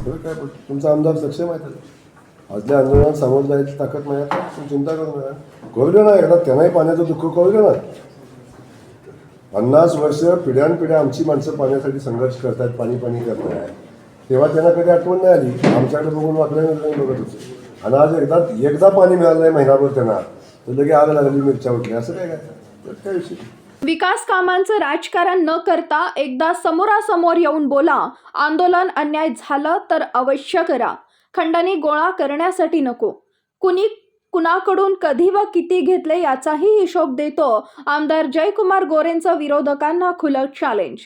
सगळं काय पण तुमचा आमदार सक्षम आहे त्याला. आजल्या आंदोलनात सामोरं जायची ताकद नाही आता तुम्ही चिंता करू नका. कळू दे ना एकदा त्यांनाही पाण्याचं दुःख कळू दे ना. पन्नास वर्ष पिढ्यानपिढ्या आमची माणसं पाण्यासाठी संघर्ष करतायत पाणी पाणी करताय तेव्हा त्यांना कधी आठवण नाही आली. आमच्याकडे बघून वाकल्यानंतर बघत होते आणि आज एकदा एकदा पाणी मिळालं नाही महिनाभर त्यांना तर लगे आग लागली मिरच्या उठल्या. असं काय काय? तर काय विषय? विकास कामांचं राजकारण न करता एकदा समोरासमोर येऊन बोला. आंदोलन अन्याय झालं तर अवश्य करा. खंडणी गोळा करण्यासाठी नको. कुणी कुणाकडून कधी व किती घेतले याचाही हिशोब देतो. आमदार जयकुमार गोरेंचं विरोधकांना खुलं चॅलेंज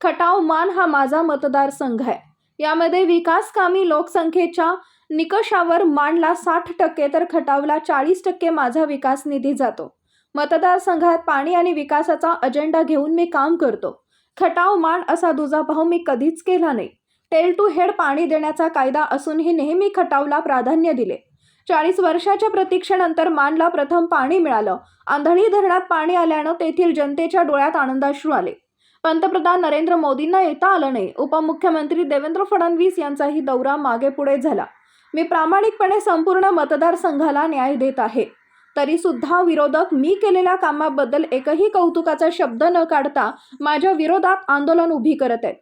खटाव मान हा माझा मतदारसंघ आहे. यामध्ये विकास कामी लोकसंख्येच्या निकषावर मानला साठ टक्के तर खटावला चाळीस टक्के माझा विकास निधी जातो. मतदारसंघात पाणी आणि विकासाचा अजेंडा घेऊन मी काम करतो. खटाव मान असा दुजाभाव मी कधीच केला नाही. टेल टू हेड पाणी देण्याचा कायदा असूनही नेहमी खटावला प्राधान्य दिले. चाळीस वर्षाच्या प्रतीक्षेनंतर मानला प्रथम पाणी मिळालं. आंधळी धरणात पाणी आल्यानं तेथील जनतेच्या डोळ्यात आनंदाश्रू आले. पंतप्रधान नरेंद्र मोदींना येता आलं नाही. उपमुख्यमंत्री देवेंद्र फडणवीस यांचाही दौरा मागे पुढे झाला. मी प्रामाणिकपणे संपूर्ण मतदारसंघाला न्याय देत आहे. तरी सुद्धा विरोधक मी केलेल्या कामाबद्दल एकही कौतुकाचा शब्द न काढता माझ्या विरोधात आंदोलन उभी करत आहेत.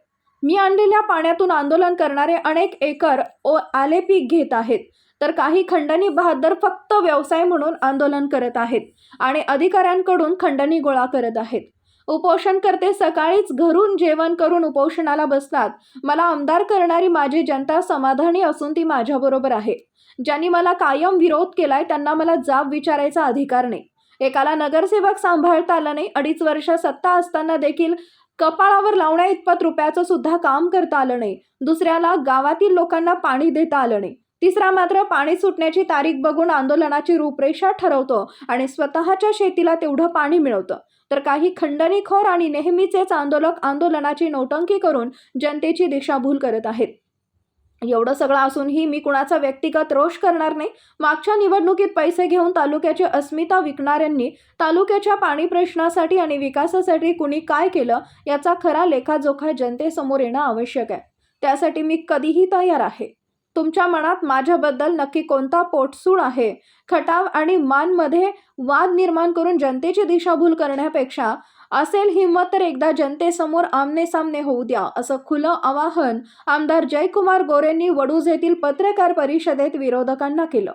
मी आणलेल्या पाण्यातून आंदोलन करणारे अनेक एकर ओ आले पीक घेत आहेत. तर काही खंडणी बहादर फक्त व्यवसाय म्हणून आंदोलन करत आहेत आणि अधिकाऱ्यांकडून खंडणी गोळा करत आहेत. उपोषणकर्ते सकाळीच घरून जेवण करून उपोषणाला बसतात. मला आमदार करणारी माझी जनता समाधानी असून ती माझ्याबरोबर आहे. ज्यांनी मला कायम विरोध केलाय त्यांना मला जाब विचारायचा अधिकार नाही. एकाला नगरसेवक सांभाळता आलं नाही अडीच वर्ष सत्ता असताना देखील कपाळावर लावण्या इतपत रुपयाचं सुद्धा काम करता आलं नाही. दुसऱ्याला गावातील लोकांना पाणी देता आलं नाही. तिसरा मात्र पाणी सुटण्याची तारीख बघून आंदोलनाची रूपरेषा ठरवतो आणि स्वतःच्या शेतीला तेवढं पाणी मिळवतं. तर काही खंडणीखोर आणि नेहमीचेच आंदोलक आंदोलनाची नोटंकी करून जनतेची दिशाभूल करत आहेत. एवढं सगळं असूनही मी कुणाचा व्यक्तिगत रोष करणार नाही. मागच्या निवडणुकीत पैसे घेऊन तालुक्याची अस्मिता विकणाऱ्यांनी तालुक्याच्या पाणी प्रश्नासाठी आणि विकासासाठी कुणी काय केलं याचा खरा लेखाजोखा जनतेसमोर येणं आवश्यक आहे. त्यासाठी मी कधीही तयार आहे. तुमच्या मनात माझ्याबद्दल नक्की कोणता पोटसूळ आहे? खटाव आणि मानमध्ये वाद निर्माण करून जनतेची दिशाभूल करण्यापेक्षा असेल हिंमत तर एकदा जनतेसमोर आमने सामने होऊ द्या असं खुलं आवाहन आमदार जयकुमार गोरेंनी वडूज येथील पत्रकार परिषदेत विरोधकांना केलं.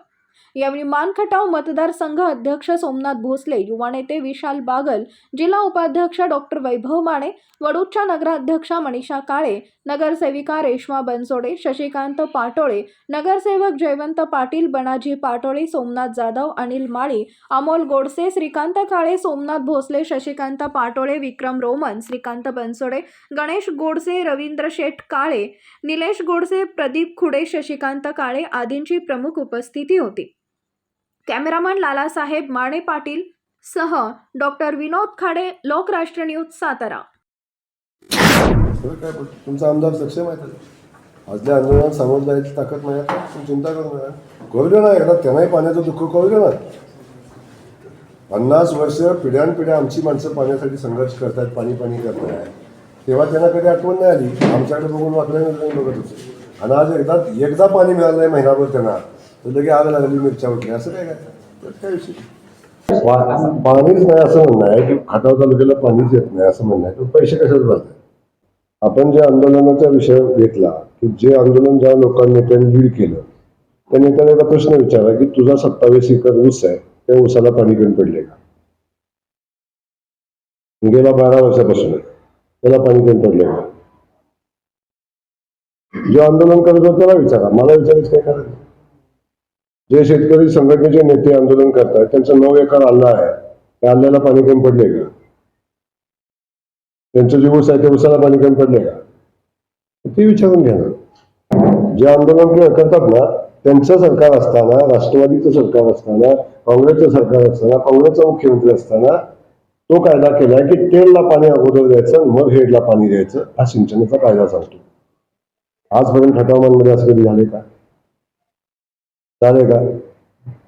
यावेळी मानखटाव मतदारसंघ अध्यक्ष सोमनाथ भोसले युवा नेते विशाल बागल जिल्हा उपाध्यक्ष डॉक्टर वैभव माने वडूच्या नगराध्यक्षा मनीषा काळे नगरसेविका रेश्मा बनसोडे शशिकांत पाटोळे नगरसेवक जयवंत पाटील बनाजी पाटोळे सोमनाथ जाधव अनिल माळी अमोल गोडसे श्रीकांत काळे सोमनाथ भोसले शशिकांत पाटोळे विक्रम रोमन श्रीकांत बनसोडे गणेश गोडसे रवींद्र शेठ काळे निलेश गोडसे प्रदीप खुडे शशिकांत काळे आदींची प्रमुख उपस्थिती होती. कॅमेरामन लालासाहेब माने पाटील सह डॉक्टर विनोद खाडे लोकराष्ट्र न्यूज सातारा. काय तुमचा आमदार सक्षम आहे त्याला आजल्या आंदोलनात सामोरं जायची ताकद नाही तुम्ही चिंता करू नका. कळलं ना एकदा त्यांनाही पाण्याचं दुःख कळलं ना पन्नास वर्ष पिढ्यानपिढ्या आमची माणसं पाण्यासाठी संघर्ष करतायत पाणी पाणी करतात. तेव्हा त्यांना कधी आठवण नाही आली. आमच्याकडे बघून वाकल्यानंतर बघत होते. आणि आज एकदा एकदा पाणी मिळालं नाही महिनाभर त्यांना. तर लगे आग लागली मिरच्या उठल्या असं काय काय काय विषय पाणीच नाही असं म्हणणं आहे की खटाव तालुक्याला पाणीच येत नाही असं म्हणणं आहे पैसे कशाच भरतात आपण जे आंदोलनाचा विषय घेतला की जे आंदोलन ज्या लोकांनी त्यांनी लीड केलं त्या नेत्याने एका प्रश्न विचारला की तुझा सत्तावीस एकर ऊस आहे त्या ऊसाला पाणी कमी पडले का गेल्या बारा वर्षापासून त्याला पाणी कमी पडले का जो आंदोलन करत होते त्याला विचारा मला विचारायचं काय करायचं जे शेतकरी संघटनेचे नेते आंदोलन करतात त्यांचा नऊ एकर आल्ला आहे. त्या आल्याला पाणी कमी पडले का? त्यांचं जे ऊस आहे त्या ऊसाला पाणी कमी पडले का? ते विचारून घ्या ना. जे आंदोलन करतात ना त्यांचं सरकार असताना राष्ट्रवादीचं सरकार असताना काँग्रेसचं सरकार असताना काँग्रेसचा मुख्यमंत्री असताना तो कायदा केलाय की टेलला पाणी अगोदर द्यायचं मग हेडला पाणी द्यायचं हा सिंचनाचा कायदा सांगतो. आजपर्यंत खटावमानमध्ये असं कधी झाले का? झाले का?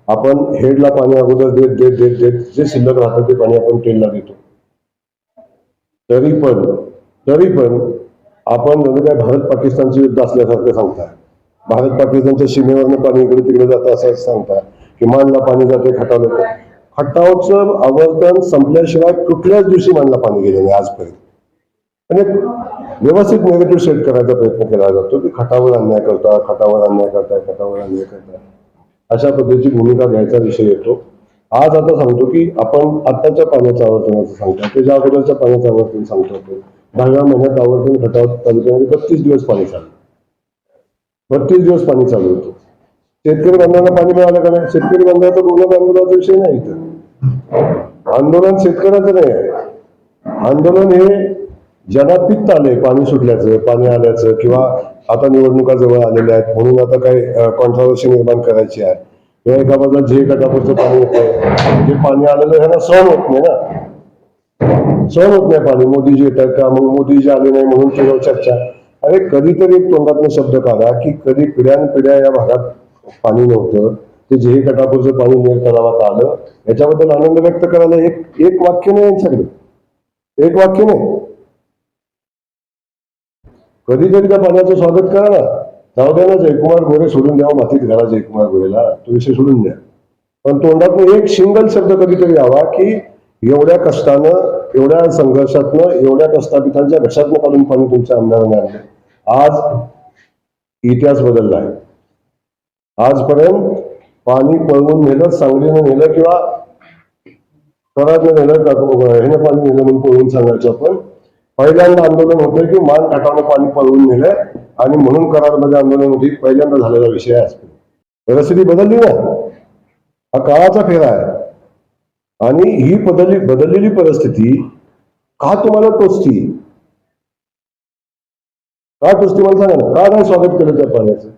आपण हेडला पाणी अगोदर देत देत देत देत जे शिल्लक राहतं ते पाणी आपण टेलला देतो. तरी पण तरी पण आपण जणू काय भारत पाकिस्तानचे युद्ध असल्यासारखं सांगताय. भारत पाकिस्तानच्या सीमेवरनं पाणी इकडे तिकडे जातं असं सांगताय. की मानला पाणी जाते खटावलं खटावचं आवर्तन संपल्याशिवाय कुठल्याच दिवशी मानला पाणी गेले नाही आजपर्यंत. आणि एक व्यवस्थित नेगेटिव्ह सेट करायचा प्रयत्न केला जातो की खटावर अन्याय करता खटावर अन्याय करताय खटावर अन्याय करताय अशा पद्धतीची भूमिका घ्यायचा विषय येतो. आज आता सांगतो की आपण आत्ताच्या पाण्याचं आवर्तनाचं सांगतो. त्याच्या अगोदरच्या पाण्याचं आवर्तन सांगतो आपण. दहाव्या महिन्यात आवर्तन खटाव तालुक्यामध्ये म्हणजे बत्तीस दिवस पाणी चालू बत्तीस दिवस पाणी चालू होतं. शेतकरी बांधवांना पाणी मिळालं का नाही? शेतकरी बांधवाचा दोन आंदोलनाचा विषय नाही इथं. आंदोलन शेतकऱ्याचं नाही आहे. आंदोलन हे ज्यांना पित्त आले पाणी सुटल्याचं पाणी आल्याचं किंवा आता निवडणुका जवळ आलेल्या आहेत. म्हणून आता काही कॉन्ट्रावर्सी निर्माण करायची आहे. किंवा एका बाजूला जे गटापुरचं पाणी येतं जे पाणी आलेलं ह्यांना सहन होत नाही ना. सहन होत नाही पाणी. मोदीजी येत आहेत का मग मोदीजी आले नाही म्हणून त्याच्यावर चर्चा. अरे कधीतरी एक तोंडातनं शब्द काढा की कधी पिढ्यान पिढ्या या भागात पाणी नव्हतं. ते जे गटापूरचं पाणी नेर तलावात आलं याच्याबद्दल आनंद व्यक्त करायला एक एक वाक्य नाही सगळे एक वाक्य नाही. कधीतरी त्या पाण्याचं स्वागत करा ना जाऊ द्या ना जयकुमार गोरे सोडून द्यावं मातीत घाला जयकुमार गोरेला. तो विषय सोडून द्या. पण तोंडातून एक सिंगल शब्द कधीतरी यावा की एवढ्या कष्टानं एवढ्या संघर्षातनं एवढ्या कष्टापितांच्या घशातनं काढून पाणी तुमच्या आमदारांना आणलं. आज इतिहास बदलला आहे. आजपर्यंत पाणी पळवून नेलं सांगलीनं नेलं किंवा कराडनं नेलं हेनं पाणी नेलं म्हणून पळवून सांगायचं आपण. पहिल्यांदा आंदोलन होतं की मान काठावनं पाणी पळवून नेलंय आणि म्हणून करारमध्ये आंदोलन होती पहिल्यांदा झालेला विषय आहे परिस्थिती बदलली ना. हा काळाचा फेरा आहे. आणि ही बदलली बदललेली परिस्थिती का तुम्हाला टोचती? का टोचती मला सांगा ना. का नाही स्वागत केलं त्या पाण्याचं?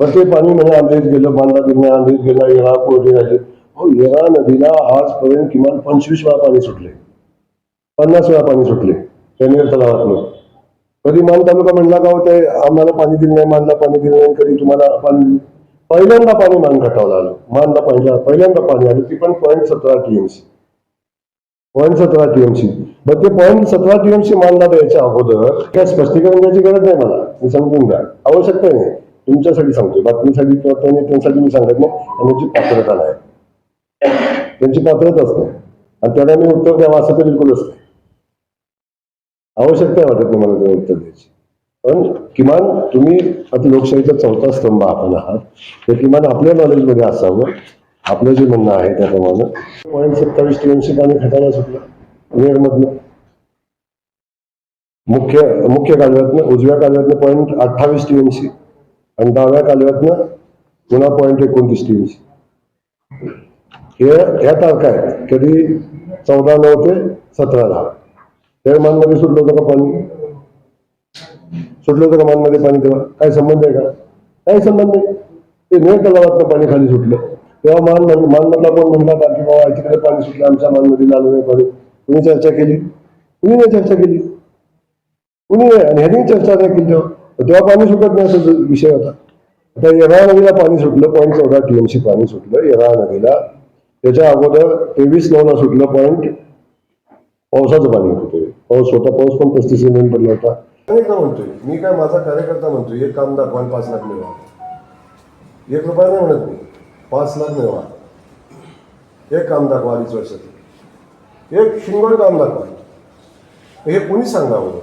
तर ते पाणी म्हणजे आंधळीत गेलं बांधला गिरणा आंधळीत गेला येळा कोरडी राहिली. हो येळा नदीला आजपर्यंत किमान पंचवीस वेळा पाणी सुटले. पन्नास वेळा पाणी सुटले. कनेर तलावातनं. कधी मान तालुका म्हणला का होते आम्हाला पाणी दिलं नाही मानला पाणी दिलं नाही कधी तुम्हाला पाणी पहिल्यांदा पाणी मान घटावलं आलं मानला पहिला पहिल्यांदा पाणी आलं ती पण पॉईंट सतरा टीएमसी पॉईंट सतरा टीएमसी मग ते पॉईंट सतरा टीएमसी मानला द्यायच्या अगोदर काय स्पष्टीकरण द्यायची गरज नाही मला. मी समजून घ्या. आवश्यकता नाही. तुमच्यासाठी सांगतो बातमीसाठी किंवा त्यांच्यासाठी मी सांगत नाही. आणि त्यांची पात्रता नाही. त्यांची पात्रताच नाही. आणि त्यांना मी उत्तर द्यावं असं तर बिलकुलच नाही. आवश्यकता वाटत नाही मला ते उत्तर द्यायची. पण किमान तुम्ही आता लोकशाहीचा चौथा स्तंभ आपण आहात. तर किमान आपल्या नॉलेजमध्ये असावं. आपलं जे म्हणणं आहे त्याप्रमाणे. पॉईंट सत्तावीस टीएमसी पाणी खटायला सुटलं. नेरमधनं मुख्य मुख्य कालव्यातनं उजव्या कालव्यातनं पॉईंट अठ्ठावीस टीएमसी आणि डाव्या कालव्यातनं पुन्हा पॉईंट एकोणतीस टीएमसी हे ह्या तारखा आहेत. कधी चौदा नऊ ते सतरा दहा. त्या मानमध्ये सुटलं होतं का पाणी? सुटलं होतं का मानमध्ये पाणी तेव्हा? काय संबंध आहे का? काही संबंध नाही ते नेर तलावातलं पाणी खाली सुटलं. तेव्हा मान मानमधला कोण म्हणला का की बाबा तिकडे पाणी सुटलं आमच्या मानमध्ये आलं नाही पाणी तुम्ही चर्चा केली? कुणी नाही चर्चा केली? कुणी नाही? आणि ह्यानी चर्चा नाही केली तेव्हा. तेव्हा पाणी सुटत नाही असा विषय होता. आता येरा नदीला पाणी सुटलं पॉईंट चौदा टीएमसी पाणी सुटलं. येरा नदीला त्याच्या अगोदर तेवीस नऊला सुटलं पॉईंट पावसाचं पाणी येत होते. पाऊस होता पाऊस पण पस्तीस एम एम पडला होता. नाही का म्हणतोय? मी काय माझा कार्यकर्ता म्हणतोय एक काम दाखवा पाच लाख मिळवा. एक रुपया नाही म्हणत मी. पाच लाख मिळवा. एक काम दाखवा अडीच वर्षात एक शिंगोड काम दाखवा हे कुणी सांगावं?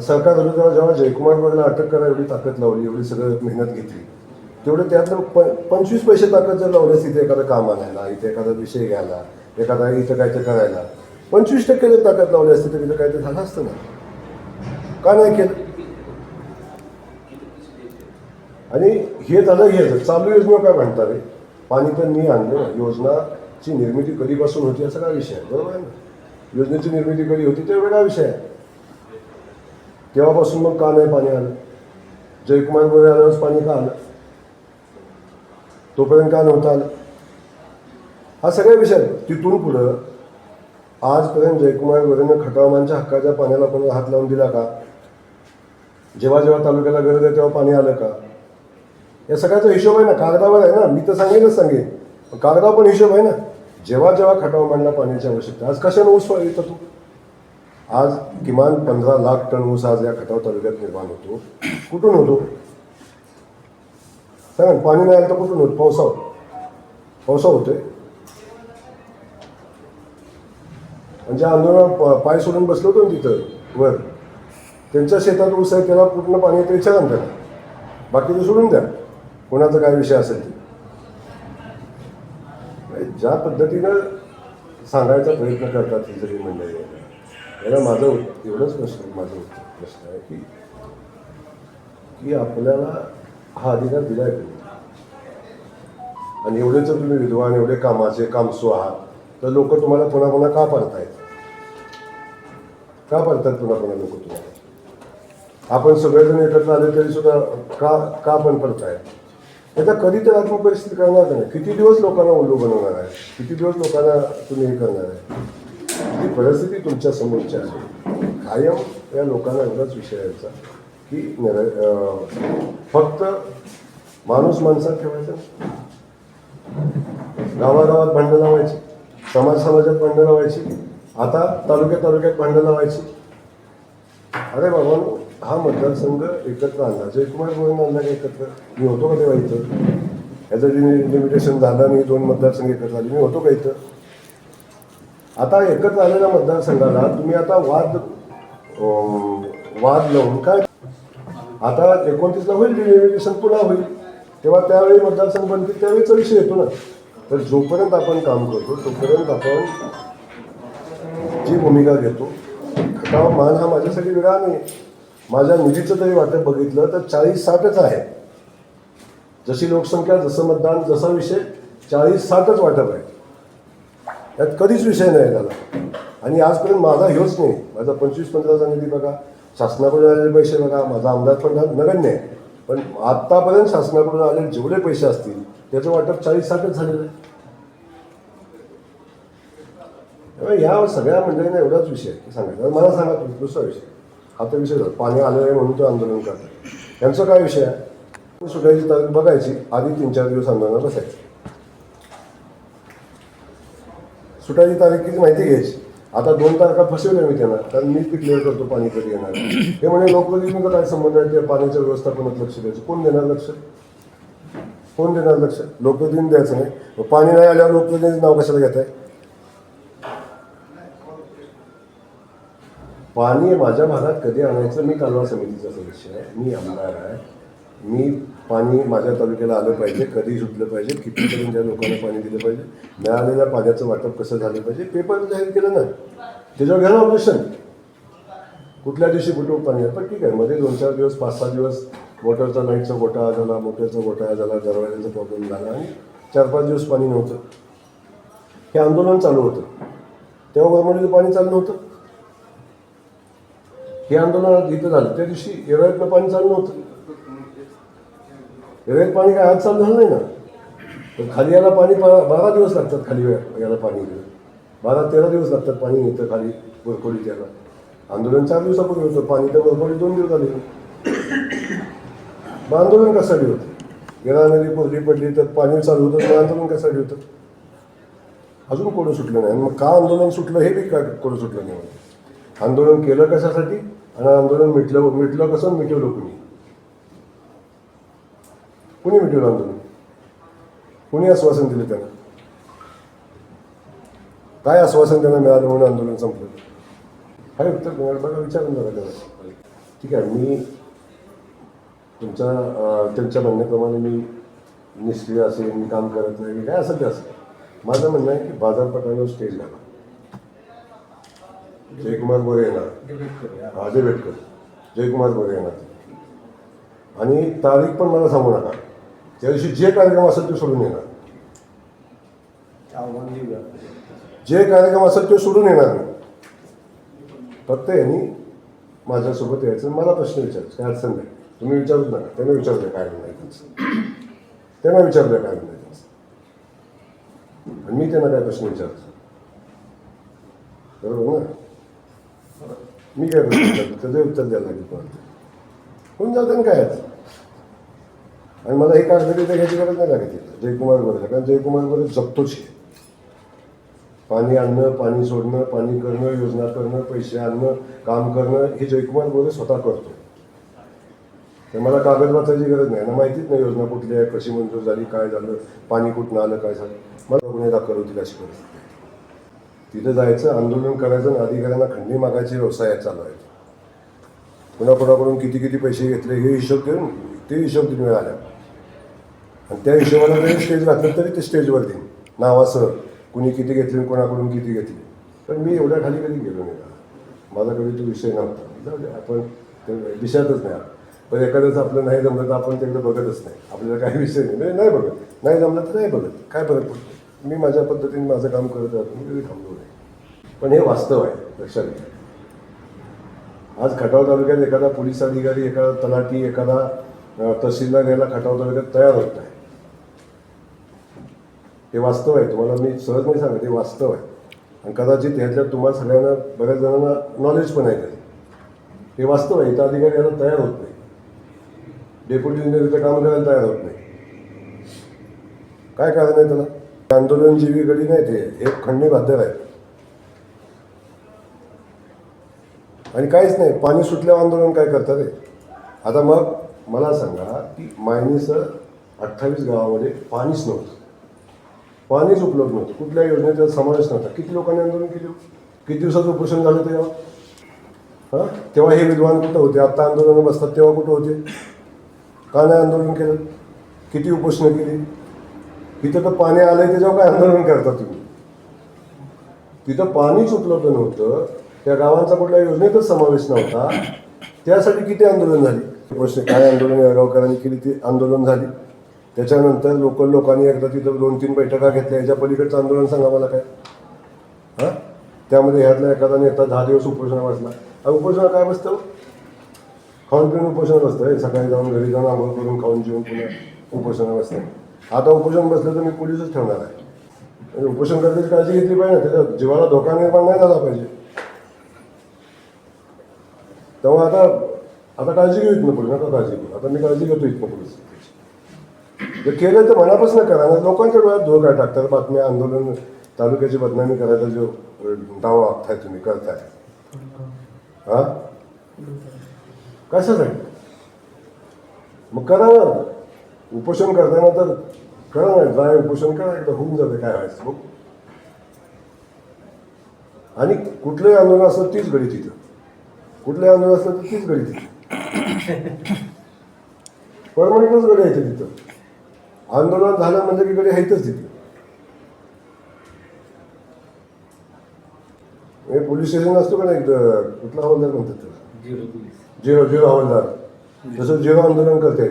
सरकार विरोधात जेव्हा जयकुमार गोरेला अटक करा एवढी ताकद लावली एवढी सगळं मेहनत घेतली तेवढे त्यातलं प पंचवीस पैसे ताकद जर लावले इथे एखादं काम आणायला इथे एखादा विषय घ्यायला एखादा इथं काहीतरी करायला. पंचवीस टक्के जर ताकद लावली असते तर इथं काहीतरी झालं असतं ना? का नाही केलं? आणि हे झालं हे चालू योजना काय म्हणता रे? पाणी तर मी आणलं योजनाची निर्मिती कधीपासून होती असा काय विषय आहे? बरोबर आहे ना? योजनेची निर्मिती कधी होती ते वेगळा विषय आहे? तेव्हापासून मग का नाही पाणी आलं? जयकुमार गोरे आल्यावरच पाणी का आलं? तोपर्यंत का नव्हतं आलं? हा सगळा विषय आहे. तिथून पुढं आजपर्यंत जयकुमार गोरेनं खटावमांच्या हक्काच्या पाण्याला कोणी हात लावून दिला का? जेव्हा जेव्हा तालुक्याला गरज आहे तेव्हा पाणी आलं का? या सगळ्याचा हिशोब आहे ना कागदावर आहे ना. मी तर सांगेनच सांगेन कागदा कागदावर पण हिशोब आहे ना. जेव्हा जेव्हा खटावमानला पाण्याची आवश्यकता आज कशाने ऊस येतो तू? आज किमान पंधरा लाख टन ऊस आज या खटाव तालुक्यात निर्माण होतो. कुठून होतो? सांगा पाणी नाही आलं तर कुठून होतो? पावसावर. पावसा होतोय. म्हणजे आंदोलन पाय सोडून बसलो होतो ना तिथं वर. त्यांच्या शेतात ऊस आहे त्याला पूर्ण पाणी येतं विचारा ना त्याला बाकीचं सोडून द्या. कोणाचा काय विषय असेल ते. ज्या पद्धतीनं सांगायचा प्रयत्न करतात ही जरी मंडळी. याला माझं एवढंच प्रश्न माझं प्रश्न आहे की की आपल्याला हा अधिकार दिलाय कोणी? आणि एवढे जर तुम्ही विद्वान एवढे कामाचे कामसू आहात तर लोक तुम्हाला पुन्हा पुन्हा का पाडतायत? का पाडतात नको तुम्हाला आपण सगळेजण एकत्र आले तरी सुद्धा का का पण पडतायत आता कधी तर आत्मपरिस्थिती करणार का नाही. किती दिवस लोकांना उल्लू बनवणार आहे? किती दिवस लोकांना तुम्ही हे करणार आहे? ही परिस्थिती तुमच्या समोरची आहे. कायम या लोकांना एवढाच विषय यायचा की फक्त माणूस माणसात ठेवायचा? गावागावात भांडणं लावायची. समाज समाजात भांडणं लावायची? आता तालुक्यात तालुक्यात भांडणं लावायची. अरे बाबा हा मतदारसंघ एकत्र आणला. जयकुमार गोविंद आणला का एकत्र? मी होतो का तेव्हा इथं? याचं लिमिटेशन झालं मी दोन मतदारसंघ एकत्र आले. मी होतो का इथं? आता एकत्र आलेल्या मतदारसंघाला तुम्ही आता वाद वाद लावून काय? आता एकोणतीसला होईल लिमिटेशन पुन्हा होईल. तेव्हा त्यावेळी मतदारसंघ बनतील त्यावेळीचा विषय येतो ना. तर जोपर्यंत आपण काम करतो तोपर्यंत आपण जी भूमिका घेतो. खटाव मान हा माझ्यासाठी वेगळा नाही माझ्या निधीचं तरी वाटप बघितलं तर चाळीस साठच आहे. जशी लोकसंख्या जसं मतदान जसा विषय चाळीस साठच वाटप आहे. त्यात कधीच विषय नाही त्याला आणि आजपर्यंत माझा ह्योच नाही. माझा पंचवीस पंधराचा निधी बघा. शासनाकडून आलेले पैसे बघा. माझा अंदाज पण नगण्य आहे. पण आत्तापर्यंत शासनाकडून आलेले जेवढे पैसे असतील त्याचं वाटप चाळीस साठच झालेलं आहे. त्यामुळे या सगळ्या मंडळींना एवढाच विषय सांगायचा. मला सांगा तुम्ही दुसरा विषय. हा तर विषय झाला. पाणी आलं आहे म्हणून तो आंदोलन करतात. यांचं काय विषय आहे? सुटायची तारीख बघायची. आधी तीन चार दिवस आंदोलनात बसायची. सुटायची तारीख किती माहिती घ्यायची? आता दोन तारखा फसवल्या मी त्यांना. कारण मी क्लिअर करतो पाणी कधी येणार हे म्हणजे लोकप्रतिनिधींचा काय संबंध आहे? त्या पाण्याच्या व्यवस्थापनात लक्ष द्यायचं. कोण देणार लक्ष? कोण देणार लक्ष? लोकप्रतिनिधी द्यायचं नाही. पाणी नाही आल्यावर लोकप्रतिनिधी नाव कशाला घेत आहे पाणी माझ्या भागात कधी आणायचं मी कालवा समितीचा सदस्य आहे मी आमदार आहे. मी पाणी माझ्या तालुक्याला आलं पाहिजे कधी सुटलं पाहिजे कितीपर्यंत ज्या लोकांना पाणी दिलं पाहिजे मिळालेल्या पाण्याचं वाटप कसं झालं पाहिजे पेपर जाहीर केलं ना. त्याच्यावर घ्या ना ऑपरेशन कुठल्या दिवशी कुठं पाणी आहे पण ठीक आहे मध्ये दोन चार दिवस पाच सहा दिवस मोटरचा लाईटचा गोटाळा झाला मोटरचा गोटाळा झाला दरवाज्याचा प्रॉब्लेम झाला आणि चार पाच दिवस पाणी नव्हतं. हे आंदोलन चालू होतं. तेव्हा गव्हर्नमेंटचं पाणी चालू नव्हतं. हे आंदोलन इथं झालं. त्या दिवशी येरळ्यातलं पाणी चालू नव्हतं. येरळ्यात पाणी काय आज चालू झालं नाही ना? तर खाली याला पाणी बारा दिवस लागतात खाली या- याला पाणी बारा तेरा दिवस लागतात पाणी येतं खाली वरखोडीत याला आंदोलन चार दिवसापूर्वी होतं. पाणी तर वरखोडी दोन दिवस आले मग आंदोलन कशासाठी होतं? गेला नदी कोरडी पडली तर पाणी चालू होतं मग आंदोलन कशासाठी होतं? अजून कोणं सुटलं नाही. आणि मग का आंदोलन सुटलं हे बी काय कोणं सुटलं नाही? आंदोलन केलं कशासाठी? आणि आंदोलन मिटलं मिटलं कसं? मिटवलं कुणी? कुणी मिटवलं आंदोलन? कुणी आश्वासन दिलं त्यांना? काय आश्वासन त्यांना मिळालं म्हणून आंदोलन संपलं? काय उत्तर मिळालं. बघा विचारून बघा त्यांना ठीक आहे मी तुमच्या त्यांच्या म्हणण्याप्रमाणे मी निष्क्रिय असेल मी काम करत नाही काय असं ते असं माझं म्हणणं आहे की बाजारपेठांवर स्टेज लावा जयकुमार गोरे येणार. अजय भेटकर. जयकुमार गोरे येणार. आणि तारीख पण मला सांगू नका. त्या दिवशी जे कार्यक्रम असेल ते सोडून येणार. जे कार्यक्रम असेल ते सोडून येणार फक्त यांनी माझ्यासोबत यायचं मला प्रश्न विचारायचं. काय अडचण नाही. तुम्ही विचारूच नका. त्यांना विचारलं काय नाही त्यांचं. त्यांना विचारलं काय नाही त्यांचं. आणि मी त्यांना काय प्रश्न विचारतो. बरोबर ना? मी काय प्रश्न विचारतो त्याचं उत्तर द्यायला लागेल पण होऊन जातं ना काय? याचं? आणि मला हे कागद तिथे घ्यायची गरज नाही लागत इथं. जयकुमार गोरे कारण जयकुमार गोरे जगतोच आहे. पाणी आणणं पाणी सोडणं पाणी करणं योजना करणं पैसे आणणं काम करणं हे जयकुमार गोरे स्वतः करतो तर मला कागद वाचायची गरज नाही. ना माहितीच नाही योजना कुठली आहे कशी मंजूर झाली काय झालं पाणी कुठनं आलं काय झालं. मला गुन्हे दाखल होतील अशी परिस्थिती तिथं जायचं आंदोलन करायचं आणि अधिकाऱ्यांना खंडी मागायचे व्यवसाय चालू आहेत कुणाकुणाकडून किती किती पैसे घेतले हे हिशोब देऊन ते हिशोब तुम्ही मिळाल्या. आणि त्या हिशोबाला जरी स्टेज घातलं तरी ते स्टेजवर देईन नावासह कुणी किती घेतले आणि कोणाकडून किती घेतले. पण मी एवढ्या खाली कधी गेलो नाही. का माझा कधी तो विषय नव्हता. आपण ते नाही पण एखाद्याचं आपलं नाही जमलं तर आपण तिकडे बघतच नाही. आपल्याला काही विषय नाही. नाही बघत. नाही जमलं तर नाही बघत. काय फरक पडतो? मी माझ्या पद्धतीने माझं काम करत राहतो मी कधी थांबलो नाही. पण हे वास्तव आहे लक्षात घ्या. आज खटाव तालुक्यात एखादा पोलीस अधिकारी एखादा तलाठी एखादा तहसीलदार याला खटाव तालुक्यात तयार होत नाही. हे वास्तव आहे तुम्हाला मी सहज नाही सांगत हे वास्तव आहे. आणि कदाचित ह्यातल्या तुम्हाला सगळ्यांना बऱ्याच जणांना नॉलेज पण आहे त्याचं हे वास्तव आहे इथं अधिकारी याला तयार होत नाही. डेप्युटी इंजिनियर काम करायला तयार होत नाही. काय कारण आहे त्याला? आंदोलन जीवी गडी नाही ते. एक खंडणी बाध्यक आहे आणि काहीच नाही. पाणी सुटल्यावर आंदोलन काय करतात रे आता मग मला सांगा की मायनीचं अठ्ठावीस गावामध्ये पाणीच नव्हतं. पाणीच उपलब्ध नव्हतं. कुठल्या योजनेचा समावेश नव्हता. किती लोकांनी आंदोलन केलं? किती दिवसाचं उपोषण झालं तेव्हा? हां? तेव्हा हे विद्वान कुठं होते? आत्ता आंदोलनं बसतात तेव्हा कुठं होते? का नाही आंदोलन केलं? किती उपोषणं केली? तिथं तर पाणी आलंय त्याच्यावर काय आंदोलन करता तुम्ही? तिथं पाणीच उपलब्ध नव्हतं त्या गावांचा कुठल्या योजनेतच समावेश नव्हता. त्यासाठी किती आंदोलन झाली? प्रश्न काय आंदोलन या गावकऱ्यांनी केली? ती आंदोलन झाली. त्याच्यानंतर लोकल लोकांनी एकदा तिथं दोन तीन बैठका घेतल्या. याच्या पलीकडचं आंदोलन सांगा मला काय? हां? त्यामध्ये ह्यातला एखादा नेता दहा दिवस उपोषण बसला. उपोषण काय बसतं? खाऊन पिऊन उपोषण बसतं. हे सकाळी जाऊन घरी जाऊन आंघोळ करून खाऊन जेवून पुन्हा उपोषण बसतं. आता उपोषण बसलं तर मी पोलीसच ठेवणार आहे. म्हणजे उपोषण करण्याची काळजी घेतली पाहिजे ना त्याच्या जीवाला धोका निर्माण नाही झाला पाहिजे. तेव्हा आता आता काळजी घेऊ इथनं पोलीस आता काळजी घेऊ. आता मी काळजी घेतो इथनं पोलीस जर केलं तर मनापासून करा लोकांच्या डोळ्यात धोक काय टाकतात बातम्या आंदोलन तालुक्याची बदनामी करायचा जो दावा आखताय तुम्ही करताय. हा? कशासाठी? मग करा ना. उपोषण करताना तर करा ना जाय उपोषण करा एकदा होऊन जाते काय व्हायचं बघ. आणि कुठलंही आंदोलन असलं तीच गडी तिथं. कुठलंही आंदोलन असलं तर तीच गडी तिथं. परमनंटच गडी आहे इथं तिथं. आंदोलन झालं म्हणजे की गडी आहेतच तिथे. हे पोलीस स्टेशन असतो का नाही कुठला हवालदार म्हणतात त्याला? Zero police. झिरो हवालदार. जसं झिरो आंदोलन करता काय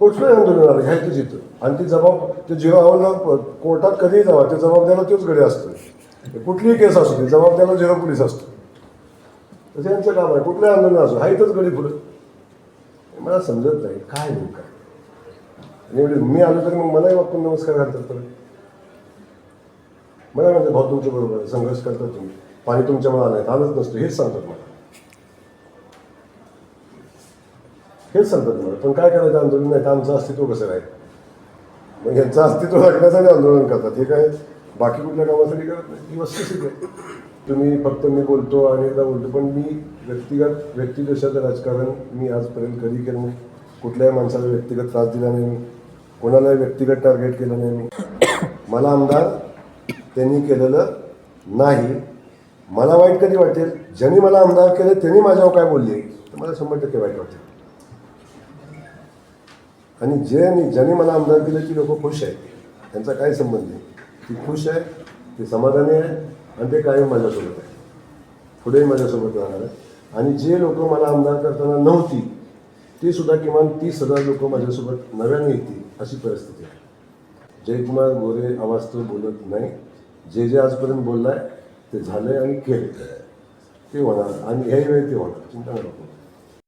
कुठलंही आंदोलन आलं घ्यायचं जिथं. आणि ती जबाब ते झिरो कोर्टात कधीही जावा ते जबाबदारीला तोच गडे असतो कुठलीही केस असू दे द्यायला झिरो पोलीस असतो. तसं यांचं काम आहे. कुठलंही आंदोलन असो हा इथंच गडी पुढं. मला समजत नाही काय नेमकं काय आणि एवढे मी आलो तर मग मलाही वापरून नमस्कार घालतात तर मला म्हणते भाऊ तुमच्या बरोबर संघर्ष करतात तुम्ही. पाणी तुमच्यामुळे आलं आहे आलंच नसतं. हेच सांगतात मला. हेच सांगतात मला. पण काय करायचं आंदोलन नाही? तर आमचं अस्तित्व कसं राहील? मग यांचं अस्तित्व राखण्यासाठी आंदोलन करतात. हे काय? बाकी कुठल्या कामासाठी करत नाही? ही वस्तुस्थिती आहे. तुम्ही फक्त मी बोलतो आणि एकदा बोलतो पण मी व्यक्तिगत व्यक्तिदोषाचं राजकारण मी आजपर्यंत कधी केलं नाही. कुठल्याही माणसाला व्यक्तिगत त्रास दिला नाही मी. कोणालाही व्यक्तिगत टार्गेट केलं नाही मी. मला आमदार त्यांनी केलेलं नाही. मला वाईट कधी वाटेल? ज्यांनी मला आमदार केलं त्यांनी माझ्यावर काय बोलले? तर मला शंभर टक्के वाईट वाटेल. आणि ज्यांनी ज्यांनी मला आमदार केलं ती लोक खुश आहेत. त्यांचा काय संबंध नाही. ती खुश आहे ती समाधानी आहे आणि ते कायम माझ्यासोबत आहे. पुढेही माझ्यासोबत राहणार आहे. आणि जे लोक मला आमदार करताना नव्हती ती सुद्धा किमान तीस हजार लोक माझ्यासोबत नव्याने येतील अशी परिस्थिती आहे. जयकुमार गोरे अवास्तव बोलत नाही. जे जे आजपर्यंत बोललाय ते झालंय आणि केलं ते होणार. आणि ह्याही वेळी ते होणार. चिंता नको.